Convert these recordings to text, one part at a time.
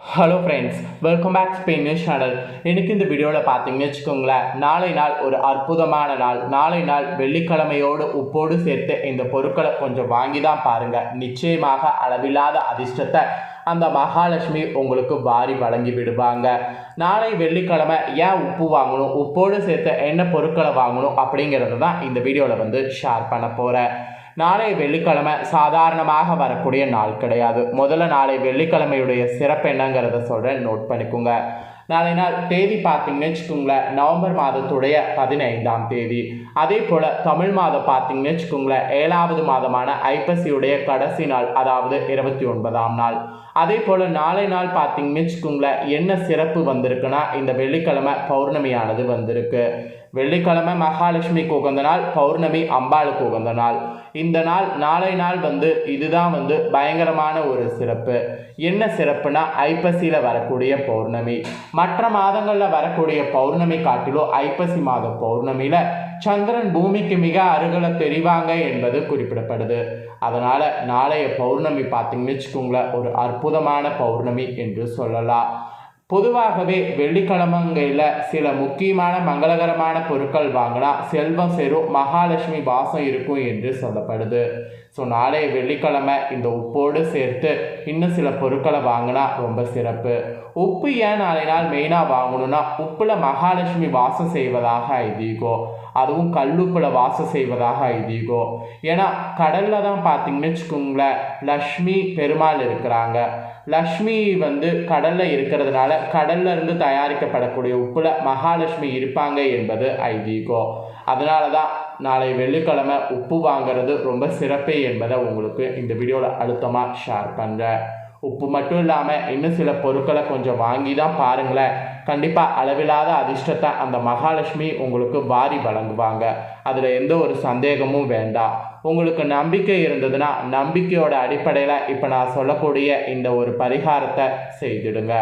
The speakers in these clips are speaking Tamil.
Hello friends welcome back Spain news channel எனக்கு இந்த வீடியோவில் பார்த்தீங்கன்னு வச்சுக்கோங்களேன் நாளை நாள் ஒரு அற்புதமான நாள். நாளை நாள் வெள்ளிக்கிழமையோடு உப்போடு சேர்த்து இந்த பொருட்களை கொஞ்சம் வாங்கி தான் பாருங்கள் நிச்சயமாக அளவில்லாத அதிர்ஷ்டத்தை அந்த மகாலட்சுமி உங்களுக்கு வாரி வழங்கி விடுவாங்க. நாளை வெள்ளிக்கிழமை ஏன் உப்பு வாங்கணும் உப்போடு சேர்த்து என்ன பொருட்களை வாங்கணும் அப்படிங்கிறது தான் இந்த வீடியோவில் வந்து ஷேர் பண்ண போகிறேன் நாளை வெள்ளிக்கிழமை சாதாரணமாக வரக்கூடிய நாள் கிடையாது. முதல்ல நாளை வெள்ளிக்கிழமையுடைய சிறப்பு என்னங்கிறத சொல்கிறேன் நோட் பண்ணிக்கோங்க. நாளை நாள் தேதி பார்த்தீங்கன்னு வச்சுக்கோங்களேன். நவம்பர் மாதத்துடைய பதினைந்தாம் தேதி. அதே போல் தமிழ் மாதம் பார்த்தீங்கன்னு வச்சுக்கோங்களேன். ஏழாவது மாதமான ஐப்பசியுடைய கடைசி நாள் அதாவது இருபத்தி ஒன்பதாம் நாள். அதே போல் நாளை நாள் பார்த்தீங்கன்னு வச்சுக்கோங்களேன். என்ன சிறப்பு வந்திருக்குன்னா இந்த வெள்ளிக்கிழமை பௌர்ணமியானது வந்திருக்கு. வெள்ளிக்கிழமை மகாலட்சுமிக்கு உகந்த நாள் பௌர்ணமி அம்பாளுக்கு உகந்த நாள். இந்த நாள் நாளை நாள் வந்து இதுதான் வந்து பயங்கரமான ஒரு சிறப்பு. என்ன சிறப்புனா ஐப்பசியில் வரக்கூடிய பௌர்ணமி. மற்ற மாதங்களில் வரக்கூடிய பௌர்ணமி காட்டிலும் ஐப்பசி மாத பௌர்ணமியில் சந்திரன் பூமிக்கு மிக அருகில் தெரிவாங்க என்பது குறிப்பிடப்படுது. அதனால் நாளைய பௌர்ணமி பார்த்தீங்கன்னு வச்சுக்கோங்களேன் ஒரு அற்புதமான பௌர்ணமி என்று சொல்லலாம். பொதுவாகவே வெள்ளிக்கிழமைங்களில் சில முக்கியமான மங்களகரமான பொருட்கள் வாங்கினா செல்வம் சேரும் மகாலட்சுமி வாசம் இருக்கும் என்று சொல்லப்படுது. ஸோ நாளைய வெள்ளிக்கிழமை இந்த உப்போடு சேர்த்து இன்னும் சில பொருட்களை வாங்கினா ரொம்ப சிறப்பு. உப்பு ஏன் நாளை நாள் மெயினாக வாங்கணும்னா உப்பில் மகாலட்சுமி வாசம் செய்வதாக ஐதீகம் அதுவும் கல்லுப்பில் வாசம் செய்வதாக ஐதீகம் ஏன்னா கடலில் தான் பார்த்தீங்கன்னு வச்சுக்கோங்களேன் லக்ஷ்மி பெருமாள் இருக்கிறாங்க. லக்ஷ்மி வந்து கடலில் இருக்கிறதுனால கடல்ல இருந்து தயாரிக்கப்படக்கூடிய உப்பில் மகாலட்சுமி இருப்பாங்க என்பது ஐதீகம் அதனால தான் நாளை வெள்ளிக்கிழமை உப்பு வாங்குறது ரொம்ப சிறப்பு என்பதை உங்களுக்கு இந்த வீடியோவில் அழுத்தமாக ஷேர் பண்ணுறேன் உப்பு மட்டும் இல்லாமல் இன்னும் சில பொருட்களை கொஞ்சம் வாங்கி தான் பாருங்களேன். கண்டிப்பாக அளவில்லாத அதிர்ஷ்டத்தை அந்த மகாலட்சுமி உங்களுக்கு வாரி வழங்குவாங்க. அதில் எந்த ஒரு சந்தேகமும் வேண்டாம். உங்களுக்கு நம்பிக்கை இருந்ததுன்னா நம்பிக்கையோட அடிப்படையில் இப்போ நான் சொல்லக்கூடிய இந்த ஒரு பரிகாரத்தை செய்திடுங்க.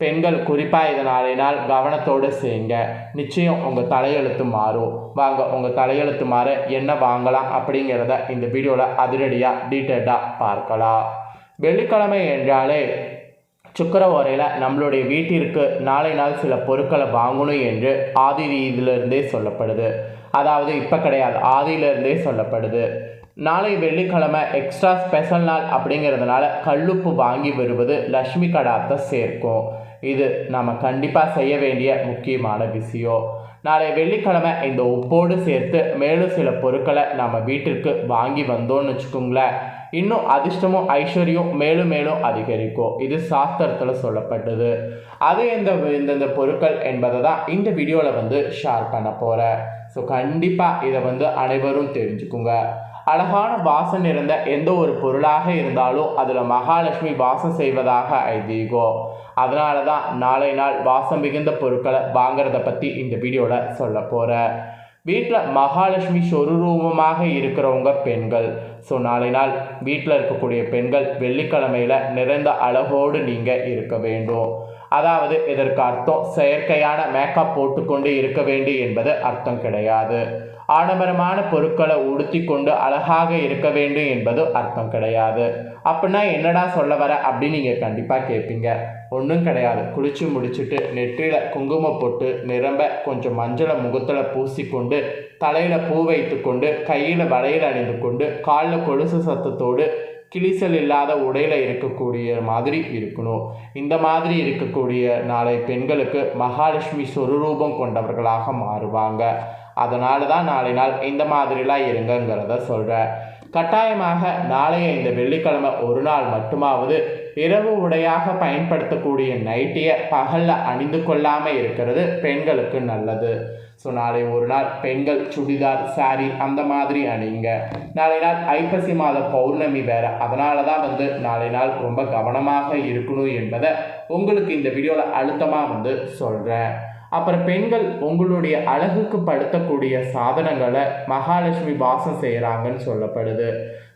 பெண்கள் குறிப்பாக இதனாலே நாள் கவனத்தோடு செய்யுங்க. நிச்சயம் உங்கள் தலையெழுத்து மாறும். வாங்க உங்கள் தலையெழுத்து மாற என்ன வாங்கலாம் அப்படிங்கிறத இந்த வீடியோவில் அதிரடியாக டீட்டெயில்டாக பார்க்கலாம். வெள்ளிக்கிழமை என்றாலே சுக்கர ஓரையில் நம்மளுடைய வீட்டிற்கு நாளை நாள் சில பொருட்களை வாங்கணும் என்று ஆதி ரீதியிலிருந்தே சொல்லப்படுது. அதாவது இப்போ கிடையாது ஆதியிலிருந்தே சொல்லப்படுது. நாளை வெள்ளிக்கிழமை எக்ஸ்ட்ரா ஸ்பெஷல் நாள் அப்படிங்கிறதுனால கல்லுப்பு வாங்கி வருவது லக்ஷ்மி கடாத்தை சேர்க்கும். இது நம்ம கண்டிப்பாக செய்ய வேண்டிய முக்கியமான விஷயம். நாளை வெள்ளிக்கிழமை இந்த உப்போடு சேர்த்து மேலும் சில பொருட்களை நம்ம வீட்டிற்கு வாங்கி வந்தோம்னு வச்சுக்கோங்களேன். இன்னும் அதிர்ஷ்டமும் ஐஸ்வர்யம் மேலும் மேலும் அதிகரிக்கும். இது சாஸ்திரத்தில் சொல்லப்பட்டது. அது எந்த இந்தந்த பொருட்கள் என்பதை தான் இந்த வீடியோவில் வந்து ஷேர் பண்ண போகிறேன் ஸோ கண்டிப்பாக இதை வந்து அனைவரும் தெரிஞ்சுக்குங்க. அழகான வாசம் இருந்த எந்த ஒரு பொருளாக இருந்தாலும் அதில் மகாலட்சுமி வாசம் செய்வதாக ஐதீகம். அதனால தான் நாளை நாள் வாசம் மிகுந்த பொருட்களை வாங்குறத பற்றி இந்த வீடியோவில் சொல்ல போகிறேன் வீட்டில் மகாலட்சுமி சொருரூபமாக இருக்கிறவங்க பெண்கள். ஸோ நாளை நாள் வீட்டில் இருக்கக்கூடிய பெண்கள் வெள்ளிக்கிழமையில் நிறைந்த அழகோடு நீங்கள் இருக்க வேண்டும். அதாவது இதற்கு அர்த்தம் செயற்கையான மேக்கப் போட்டுக்கொண்டு இருக்க வேண்டும் என்பது அர்த்தம் கிடையாது. ஆடம்பரமான பொருட்களை உடுத்தி கொண்டு அழகாக இருக்க வேண்டும் என்பது அர்த்தம் கிடையாது. அப்படின்னா என்னடா சொல்ல வர அப்படின்னு நீங்கள் கண்டிப்பாக கேட்பீங்க ஒன்றும் கிடையாது. குளிச்சு முடிச்சுட்டு நெற்றியில் குங்குமம் போட்டு நிரம்ப கொஞ்சம் மஞ்சளை முகத்தில் பூசிக்கொண்டு தலையில் பூ வைத்து கொண்டு கையில் வளையல் அணிந்து கொண்டு காலில் கொலுசு சத்தத்தோடு கிளிசல் இல்லாத உடையில் இருக்கக்கூடிய மாதிரி இருக்கணும். இந்த மாதிரி இருக்கக்கூடிய நாளை பெண்களுக்கு மகாலட்சுமி சொருரூபம் கொண்டவர்களாக மாறுவாங்க. அதனால தான் நாளை நாள் இந்த மாதிரிலாம் இருங்கங்கிறத சொல்கிறேன் கட்டாயமாக நாளைய இந்த வெள்ளிக்கிழமை ஒரு நாள் மட்டுமாவது இரவு உடையாக பயன்படுத்தக்கூடிய நைட்டியை பகலில் அணிந்து கொள்ளாமல் இருக்கிறது பெண்களுக்கு நல்லது. ஸோ நாளை ஒரு நாள் பெண்கள் சுடிதார் சாரி அந்த மாதிரி அணிங்க. நாளை நாள் ஐப்பசி மாத பௌர்ணமி வேறு. அதனால தான் வந்து நாளை நாள் ரொம்ப கவனமாக இருக்கணும் என்பதை உங்களுக்கு இந்த வீடியோவில் அழுத்தமாக வந்து சொல்கிறேன் அப்புறம் பெண்கள் உங்களுடைய அழகுக்கு படுத்தக்கூடிய சாதனங்களை மகாலட்சுமி வாசம் செய்கிறாங்கன்னு சொல்லப்படுது.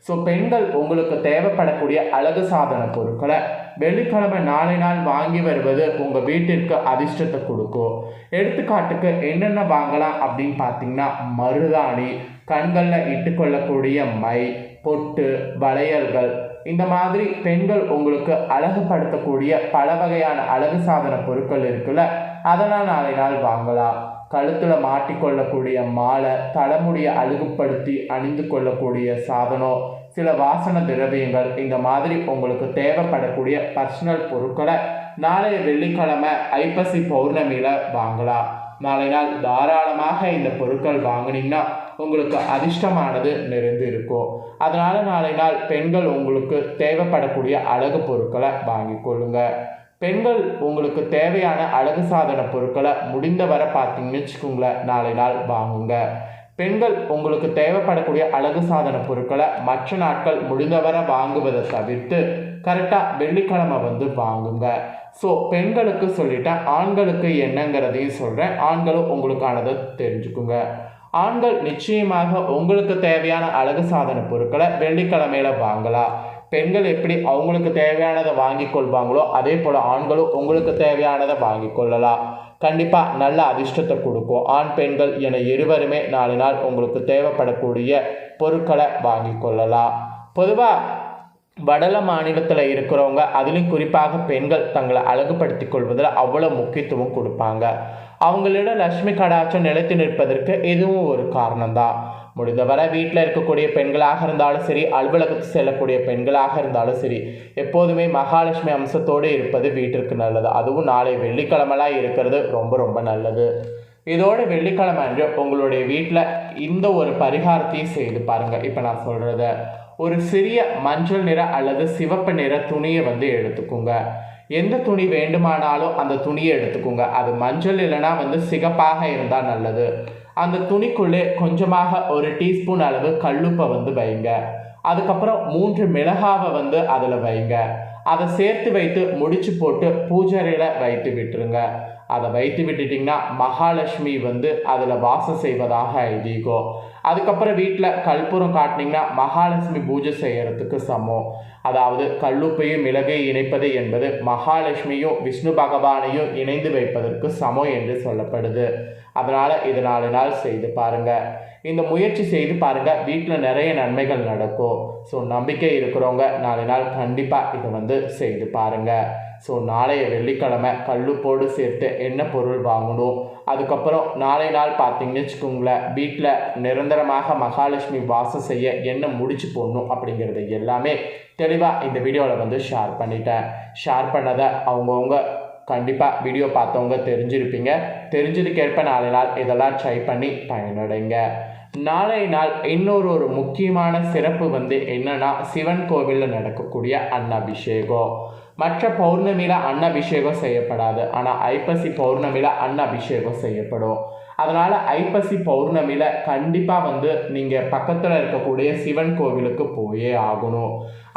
ஸோ பெண்கள் உங்களுக்கு தேவைப்படக்கூடிய அழகு சாதன பொருட்களை வெள்ளிக்கிழமை நாளை நாள் வாங்கி வருவது உங்கள் வீட்டிற்கு அதிர்ஷ்டத்தை கொடுக்கும். எடுத்துக்காட்டுக்கு என்னென்ன வாங்கலாம் அப்படின்னு பார்த்தீங்கன்னா மருதாணி கண்களில் இட்டுக்கொள்ளக்கூடிய மை பொட்டு வளையல்கள் இந்த மாதிரி பெண்கள் உங்களுக்கு அழகுபடுத்தக்கூடிய பல வகையான அழகு சாதன பொருட்கள் இருக்குல்ல அதெல்லாம் நாளை நாள் வாங்கலாம். கழுத்தில் மாட்டிக்கொள்ளக்கூடிய மாலை தலைமுடியை அழகுபடுத்தி அணிந்து கொள்ளக்கூடிய சாதனம் சில வாசன திரவியங்கள் இந்த மாதிரி உங்களுக்கு தேவைப்படக்கூடிய பர்சனல் பொருட்களை நாளைய வெள்ளிக்கிழமை ஐப்பசி பௌர்ணமியில் வாங்கலாம். நாளை நாள் தாராளமாக இந்த பொருட்கள் வாங்கினீங்கன்னா உங்களுக்கு அதிர்ஷ்டமானது நிறைந்து இருக்கும். அதனால் நாளை நாள் பெண்கள் உங்களுக்கு தேவைப்படக்கூடிய அழகு பொருட்களை வாங்கி கொள்ளுங்க. பெண்கள் உங்களுக்கு தேவையான அழகு சாதன பொருட்களை முடிந்தவரை பார்த்தீங்கன்னு வச்சுக்கோங்களேன் நாளை நாள் வாங்குங்க. பெண்கள் உங்களுக்கு தேவைப்படக்கூடிய அழகு சாதன பொருட்களை மற்ற நாட்கள் முடிந்தவரை வாங்குவதை தவிர்த்து கரெக்டாக வெள்ளிக்கிழமை வந்து வாங்குங்க. ஸோ பெண்களுக்கு சொல்லிட்டேன் ஆண்களுக்கு என்னங்கிறதையும் சொல்கிறேன் ஆண்களும் உங்களுக்கானதை தெரிஞ்சுக்குங்க. ஆண்கள் நிச்சயமாக உங்களுக்கு தேவையான அழகு சாதன பொருட்களை வெள்ளிக்கிழமையில வாங்கலாம். பெண்கள் எப்படி அவங்களுக்கு தேவையானதை வாங்கி கொள்வாங்களோ அதே போல் ஆண்களும் உங்களுக்கு தேவையானதை வாங்கி கொள்ளலாம். கண்டிப்பாக நல்ல அதிர்ஷ்டத்தை கொடுக்கும். ஆண் பெண்கள் என இருவருமே நாலு நாள் உங்களுக்கு தேவைப்படக்கூடிய பொருட்களை வாங்கி கொள்ளலாம். பொதுவாக வடல மாநிலத்தில் இருக்கிறவங்க அதுலேயும் குறிப்பாக பெண்கள் தங்களை அழகுபடுத்தி கொள்வதில் அவ்வளோ முக்கியத்துவம் கொடுப்பாங்க. அவங்களோட லட்சுமி கடாட்சம் நிலைத்து நிற்பதற்கு இதுவும் ஒரு காரணம்தான். முடிந்தவரை வீட்டில் இருக்கக்கூடிய பெண்களாக இருந்தாலும் சரி அலுவலகத்துக்கு செல்லக்கூடிய பெண்களாக இருந்தாலும் சரி எப்போதுமே மகாலட்சுமி அம்சத்தோடு இருப்பது வீட்டிற்கு நல்லது. அதுவும் நாளை வெள்ளிக்கிழமெல்லாம் இருக்கிறது ரொம்ப ரொம்ப நல்லது. இதோட வெள்ளிக்கிழமை அன்று உங்களுடைய வீட்டில் இந்த ஒரு பரிகாரத்தையும் செய்து பாருங்கள் இப்போ நான் சொல்கிறத ஒரு சிறிய மஞ்சள் நிற அல்லது சிவப்பு நிற துணியை வந்து எடுத்துக்கோங்க. எந்த துணி வேண்டுமானாலும் அந்த துணியை எடுத்துக்கோங்க. அது மஞ்சள் இல்லைன்னா வந்து சிகப்பாக இருந்தால் நல்லது. அந்த துணிக்குள்ளே கொஞ்சமாக ஒரு டீஸ்பூன் அளவு கல்லுப்பை வந்து வைங்க. அதுக்கப்புறம் மூன்று மிளகாவை வந்து அதில் வைங்க. அதை சேர்த்து வைத்து முடிச்சு போட்டு பூஜரையில் வைத்து விட்டுருங்க. அதை வைத்து விட்டுட்டிங்கன்னா மகாலட்சுமி வந்து அதில் வாசம் செய்வதாக ஐதீகம் அதுக்கப்புறம் வீட்டில் கற்பூரம் காட்டினீங்கன்னா மகாலட்சுமி பூஜை செய்கிறதுக்கு சமம். அதாவது கல்லுப்பையும் மிளகையும் இணைப்பது என்பது மகாலட்சுமியும் விஷ்ணு பகவானையும் இணைந்து வைப்பதற்கு சமம் என்று சொல்லப்படுது. அதனால் இது நாலு நாள் செய்து பாருங்கள் இந்த முயற்சி செய்து பாருங்கள் வீட்டில் நிறைய நன்மைகள் நடக்கும். ஸோ நம்பிக்கை இருக்கிறவங்க நாலு நாள் கண்டிப்பாக இதை வந்து செய்து பாருங்கள் ஸோ நாளைய வெள்ளிக்கிழமை கல்லுப்போடு சேர்த்து என்ன பொருள் வாங்கணும்? அதுக்கப்புறம் நாளை நாள் பார்த்தீங்கன்னு வச்சுக்கோங்களேன் வீட்டில் நிரந்தரமாக மகாலட்சுமி வாசம் செய்ய என்ன முடிச்சு போடணும் அப்படிங்கிறது எல்லாமே தெளிவாக இந்த வீடியோவில் வந்து ஷேர் பண்ணிட்டேன். ஷேர் பண்ணதை அவங்கவுங்க கண்டிப்பாக வீடியோ பார்த்தவங்க தெரிஞ்சிருப்பீங்க. தெரிஞ்சதுக்கேற்ப நாளை நாள் இதெல்லாம் ட்ரை பண்ணி பயனடைங்க. நாளை நாள் இன்னொரு ஒரு முக்கியமான சிறப்பு வந்து என்னன்னா சிவன் கோவிலில் நடக்கக்கூடிய அன்னாபிஷேகம். மற்ற பௌர்ணமியில் அன்னபிஷேகம் செய்யப்படாது. ஆனால் ஐப்பசி பௌர்ணமியில் அன்னபிஷேகம் செய்யப்படும். அதனால் ஐப்பசி பௌர்ணமியில் கண்டிப்பாக வந்து நீங்கள் பக்கத்தில் இருக்கக்கூடிய சிவன் கோவிலுக்கு போயே ஆகணும்.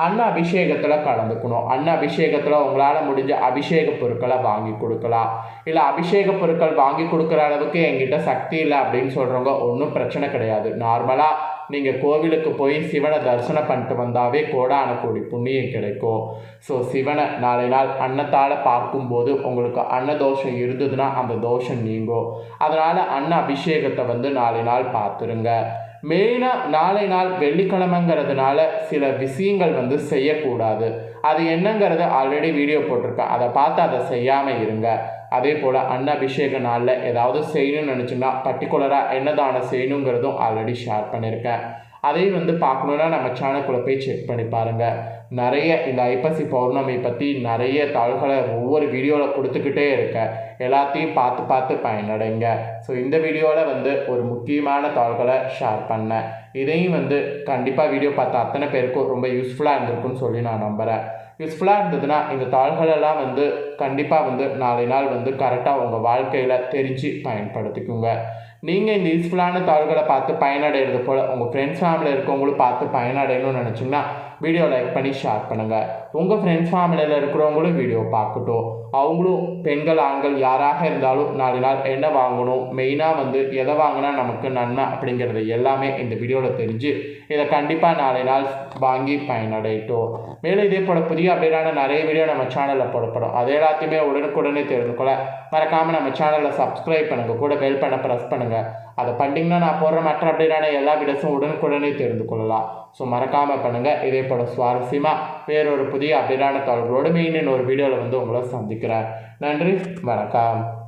அன்ன அபிஷேகத்தில் கலந்துக்கணும். அன்ன அபிஷேகத்தில் உங்களால் முடிஞ்ச அபிஷேக பொருட்களை வாங்கி கொடுக்கலாம். இல்லை அபிஷேக பொருட்கள் வாங்கி கொடுக்குற அளவுக்கு எங்கிட்ட சக்தி இல்லை அப்படின்னு சொல்கிறவங்க ஒன்றும் பிரச்சனை கிடையாது. நார்மலாக நீங்கள் கோவிலுக்கு போய் சிவனை தரிசனம் பண்ணிட்டு வந்தாவே கோடான கோடி புண்ணியம் கிடைக்கும். ஸோ சிவனை நாளை நாள் அன்னத்தால் பார்க்கும்போது உங்களுக்கு அன்னதோஷம் இருந்ததுன்னா அந்த தோஷம் நீங்கும். அதனால் அன்ன அபிஷேகத்தை வந்து நாளை நாள் பார்த்துருங்க. மெயினாக நாளை நாள் வெள்ளிக்கிழமைங்கிறதுனால சில விஷயங்கள் வந்து செய்யக்கூடாது. அது என்னங்கிறத ஆல்ரெடி வீடியோ போட்டிருக்கேன். அதை பார்த்து அதை செய்யாமல் இருங்க. அதே போல் அன்னபிஷேக நாளில் ஏதாவது செய்யணும்னு நினச்சிங்கன்னா பர்டிகுலராக என்ன தானம் செய்யணுங்கிறதும் ஆல்ரெடி ஷேர் பண்ணியிருக்கேன் அதையும் வந்து பார்க்கணுன்னா நம்ம சேனலுக்குள்ளே போய் செக் பண்ணி பாருங்கள் நிறைய இந்த ஐப்பசி பௌர்ணமி பற்றி நிறைய தாள்களை ஒவ்வொரு வீடியோவில் கொடுத்துக்கிட்டே இருக்கேன் எல்லாத்தையும் பார்த்து பார்த்து பயனடைங்க. ஸோ இந்த வீடியோவில் வந்து ஒரு முக்கியமான தாள்களை ஷேர் பண்ணேன். இதையும் வந்து கண்டிப்பாக வீடியோ பார்த்த அத்தனை பேருக்கும் ரொம்ப யூஸ்ஃபுல்லாக இருந்திருக்குன்னு சொல்லி நான் நம்புகிறேன் யூஸ்ஃபுல்லாக இருந்ததுன்னா இந்த தாள்களெல்லாம் வந்து கண்டிப்பாக வந்து நாளை நாள் வந்து கரெக்டாக உங்கள் வாழ்க்கையில் தெரிஞ்சு பயன்படுத்திக்குங்க. நீங்கள் இந்த யூஸ்ஃபுல்லான தாள்களை பார்த்து பயனடைகிறது போல் உங்கள் ஃப்ரெண்ட்ஸ் ஃபேமிலியில் இருக்கவங்களும் பார்த்து பயனடையணும்னு நினச்சிங்கன்னா வீடியோ லைக் பண்ணி ஷேர் பண்ணுங்கள் உங்கள் ஃப்ரெண்ட்ஸ் ஃபேமிலியில் இருக்கிறவங்களும் வீடியோ பார்க்கட்டும். அவங்களும் பெண்கள் ஆண்கள் யாராக இருந்தாலும் நாலு நாள் என்ன வாங்கணும். மெயினாக வந்து எதை வாங்கினா நமக்கு நன்மை அப்படிங்கிறது எல்லாமே இந்த வீடியோவில் தெரிஞ்சு இதை கண்டிப்பாக நாலு நாள் வாங்கி பயனடையட்டும். மேலும் இதே போல் புதிய அப்டேட்டான நிறைய வீடியோ நம்ம சேனலில் போடப்படும். அது எல்லாத்தையுமே உடனுக்குடனே தெரிந்து கொள்ள மறக்காமல் நம்ம சேனலை சப்ஸ்கிரைப் பண்ணுங்கள் கூட பெல் பண்ண ப்ரெஸ் பண்ணுங்கள் அதை பண்ணிங்கன்னா நான் போடுற மற்ற அப்படின்னா எல்லா வீடியோஸும் உடனுக்குடனே தெரிந்து கொள்ளலாம். ஸோ மறக்காமல் பண்ணுங்கள் இதே போல் சுவாரஸ்யமாக வேறொரு புதிய அப்படின்னா தகவல்களோடு மெயின் ஒரு வீடியோவில் வந்து உங்களை சந்திக்கிறேன். நன்றி. வணக்கம்.